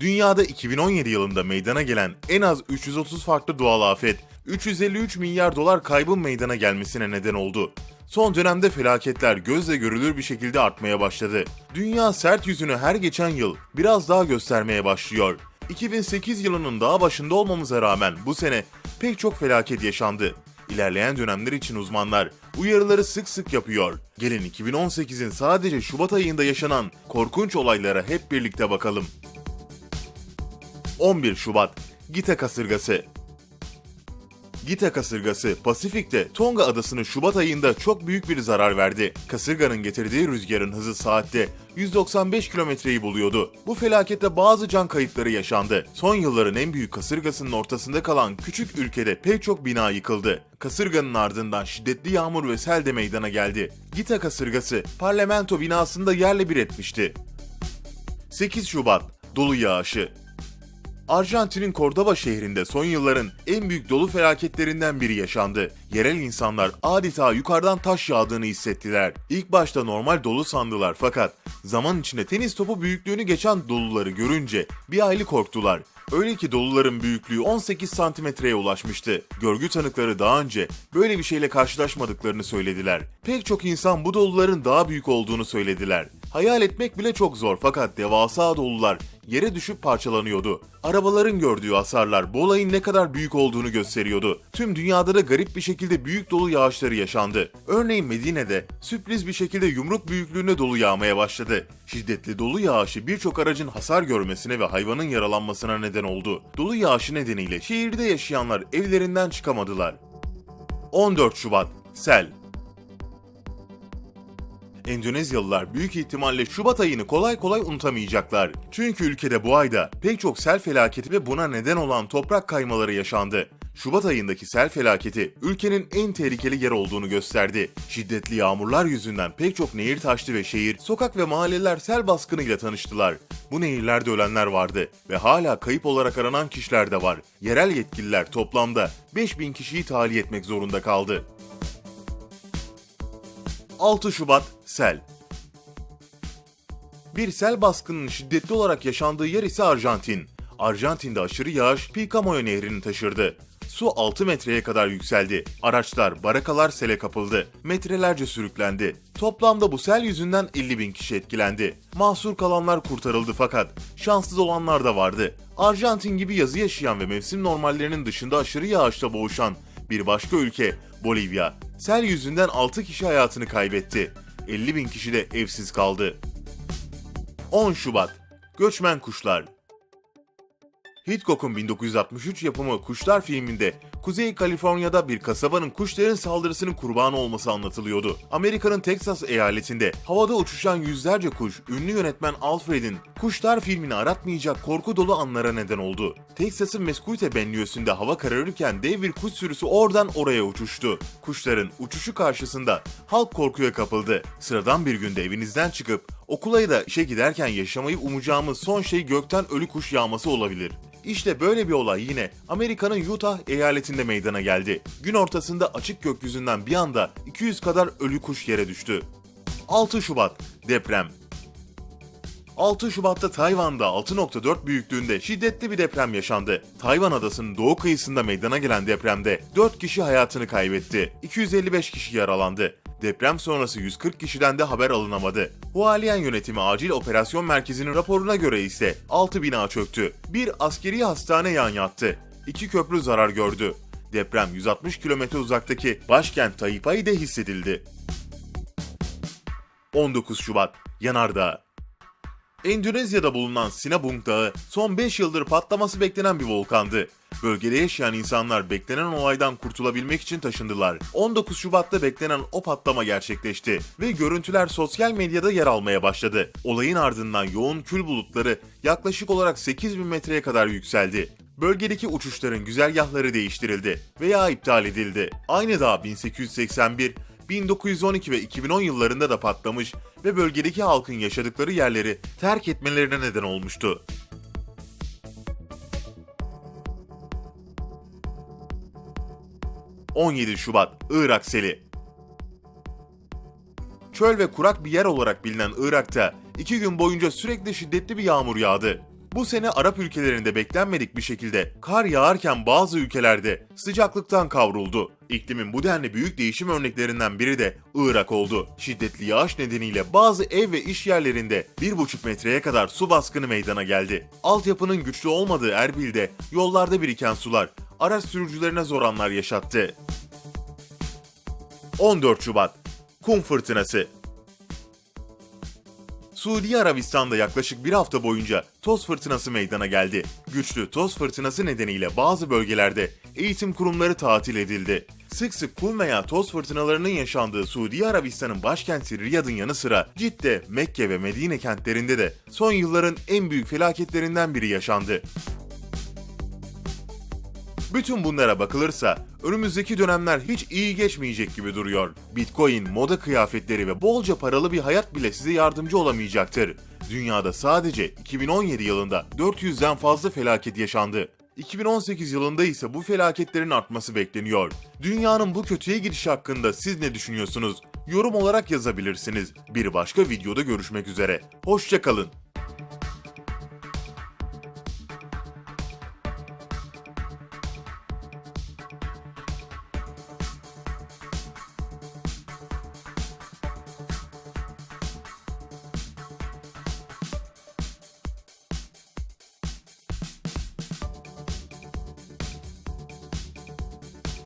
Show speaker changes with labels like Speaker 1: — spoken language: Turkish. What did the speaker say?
Speaker 1: Dünyada 2017 yılında meydana gelen en az 330 farklı doğal afet, 353 milyar dolar kaybın meydana gelmesine neden oldu. Son dönemde felaketler gözle görülür bir şekilde artmaya başladı. Dünya sert yüzünü her geçen yıl biraz daha göstermeye başlıyor. 2008 yılının daha başında olmamıza rağmen bu sene pek çok felaket yaşandı. İlerleyen dönemler için uzmanlar uyarıları sık sık yapıyor. Gelin 2018'in sadece Şubat ayında yaşanan korkunç olaylara hep birlikte bakalım. 11 Şubat Gita kasırgası Gita kasırgası Pasifik'te Tonga adasını Şubat ayında çok büyük bir zarar verdi. Kasırganın getirdiği rüzgarın hızı saatte 195 kilometreyi buluyordu. Bu felakette bazı can kayıpları yaşandı. Son yılların en büyük kasırgasının ortasında kalan küçük ülkede pek çok bina yıkıldı. Kasırganın ardından şiddetli yağmur ve sel de meydana geldi. Gita kasırgası parlamento binasında yerle bir etmişti. 8 Şubat Dolu yağışı Arjantin'in Cordoba şehrinde son yılların en büyük dolu felaketlerinden biri yaşandı. Yerel insanlar adeta yukarıdan taş yağdığını hissettiler. İlk başta normal dolu sandılar fakat zaman içinde tenis topu büyüklüğünü geçen doluları görünce bir hayli korktular. Öyle ki doluların büyüklüğü 18 santimetreye ulaşmıştı. Görgü tanıkları daha önce böyle bir şeyle karşılaşmadıklarını söylediler. Pek çok insan bu doluların daha büyük olduğunu söylediler. Hayal etmek bile çok zor fakat devasa dolular yere düşüp parçalanıyordu. Arabaların gördüğü hasarlar bu olayın ne kadar büyük olduğunu gösteriyordu. Tüm dünyada da garip bir şekilde büyük dolu yağışları yaşandı. Örneğin Medine'de sürpriz bir şekilde yumruk büyüklüğünde dolu yağmaya başladı. Şiddetli dolu yağışı birçok aracın hasar görmesine ve hayvanın yaralanmasına neden oldu. Dolu yağışı nedeniyle şehirde yaşayanlar evlerinden çıkamadılar. 14 Şubat Sel Endonezyalılar büyük ihtimalle Şubat ayını kolay kolay unutamayacaklar. Çünkü ülkede bu ayda pek çok sel felaketi ve buna neden olan toprak kaymaları yaşandı. Şubat ayındaki sel felaketi ülkenin en tehlikeli yer olduğunu gösterdi. Şiddetli yağmurlar yüzünden pek çok nehir taştı ve şehir, sokak ve mahalleler sel baskınıyla tanıştılar. Bu nehirlerde ölenler vardı ve hala kayıp olarak aranan kişiler de var. Yerel yetkililer toplamda 5000 kişiyi tahliye etmek zorunda kaldı. 6 Şubat Sel Bir sel baskınının şiddetli olarak yaşandığı yer ise Arjantin. Arjantin'de aşırı yağış Pilcomayo nehrini taşırdı. Su 6 metreye kadar yükseldi. Araçlar, barakalar sele kapıldı. Metrelerce sürüklendi. Toplamda bu sel yüzünden 50 bin kişi etkilendi. Mahsur kalanlar kurtarıldı fakat şanssız olanlar da vardı. Arjantin gibi yazı yaşayan ve mevsim normallerinin dışında aşırı yağışla boğuşan bir başka ülke Bolivya, sel yüzünden 6 kişi hayatını kaybetti. 50 bin kişi de evsiz kaldı. 10 Şubat Göçmen Kuşlar Hitchcock'un 1963 yapımı Kuşlar filminde Kuzey Kaliforniya'da bir kasabanın kuşların saldırısının kurbanı olması anlatılıyordu. Amerika'nın Texas eyaletinde havada uçuşan yüzlerce kuş, ünlü yönetmen Alfred'in Kuşlar filmini aratmayacak korku dolu anlara neden oldu. Texas'ın Mesquite benliyösünde hava kararırken dev bir kuş sürüsü oradan oraya uçuştu. Kuşların uçuşu karşısında halk korkuya kapıldı. Sıradan bir günde evinizden çıkıp okula ya da işe giderken yaşamayı umacağımız son şey gökten ölü kuş yağması olabilir. İşte böyle bir olay yine Amerika'nın Utah eyaletinde meydana geldi. Gün ortasında açık gökyüzünden bir anda 200 kadar ölü kuş yere düştü. 6 Şubat Deprem 6 Şubat'ta Tayvan'da 6.4 büyüklüğünde şiddetli bir deprem yaşandı. Tayvan adasının doğu kıyısında meydana gelen depremde 4 kişi hayatını kaybetti. 255 kişi yaralandı. Deprem sonrası 140 kişiden de haber alınamadı. Hualien yönetimi acil operasyon merkezinin raporuna göre ise 6 bina çöktü. Bir askeri hastane yan yattı. 2 köprü zarar gördü. Deprem 160 kilometre uzaktaki başkent Taipei'de hissedildi. 19 Şubat Yanardağ Endonezya'da bulunan Sinabung Dağı son 5 yıldır patlaması beklenen bir volkandı. Bölgede yaşayan insanlar beklenen olaydan kurtulabilmek için taşındılar. 19 Şubat'ta beklenen o patlama gerçekleşti ve görüntüler sosyal medyada yer almaya başladı. Olayın ardından yoğun kül bulutları yaklaşık olarak 8000 metreye kadar yükseldi. Bölgedeki uçuşların güzergahları değiştirildi veya iptal edildi. Aynı dağ 1881, 1912 ve 2010 yıllarında da patlamış ve bölgedeki halkın yaşadıkları yerleri terk etmelerine neden olmuştu. ...17 Şubat Irak seli. Çöl ve kurak bir yer olarak bilinen Irak'ta iki gün boyunca sürekli şiddetli bir yağmur yağdı. Bu sene Arap ülkelerinde beklenmedik bir şekilde kar yağarken bazı ülkelerde sıcaklıktan kavruldu. İklimin bu denli büyük değişim örneklerinden biri de Irak oldu. Şiddetli yağış nedeniyle bazı ev ve iş yerlerinde 1,5 metreye kadar su baskını meydana geldi. Altyapının güçlü olmadığı Erbil'de yollarda biriken sular araç sürücülerine zor anlar yaşattı. 14 Şubat Kum Fırtınası Suudi Arabistan'da yaklaşık bir hafta boyunca toz fırtınası meydana geldi. Güçlü toz fırtınası nedeniyle bazı bölgelerde eğitim kurumları tatil edildi. Sık sık kum veya toz fırtınalarının yaşandığı Suudi Arabistan'ın başkenti Riyad'ın yanı sıra Cidde, Mekke ve Medine kentlerinde de son yılların en büyük felaketlerinden biri yaşandı. Bütün bunlara bakılırsa önümüzdeki dönemler hiç iyi geçmeyecek gibi duruyor. Bitcoin, moda kıyafetleri ve bolca paralı bir hayat bile size yardımcı olamayacaktır. Dünyada sadece 2017 yılında 400'den fazla felaket yaşandı. 2018 yılında ise bu felaketlerin artması bekleniyor. Dünyanın bu kötüye gidişi hakkında siz ne düşünüyorsunuz? Yorum olarak yazabilirsiniz. Bir başka videoda görüşmek üzere. Hoşçakalın.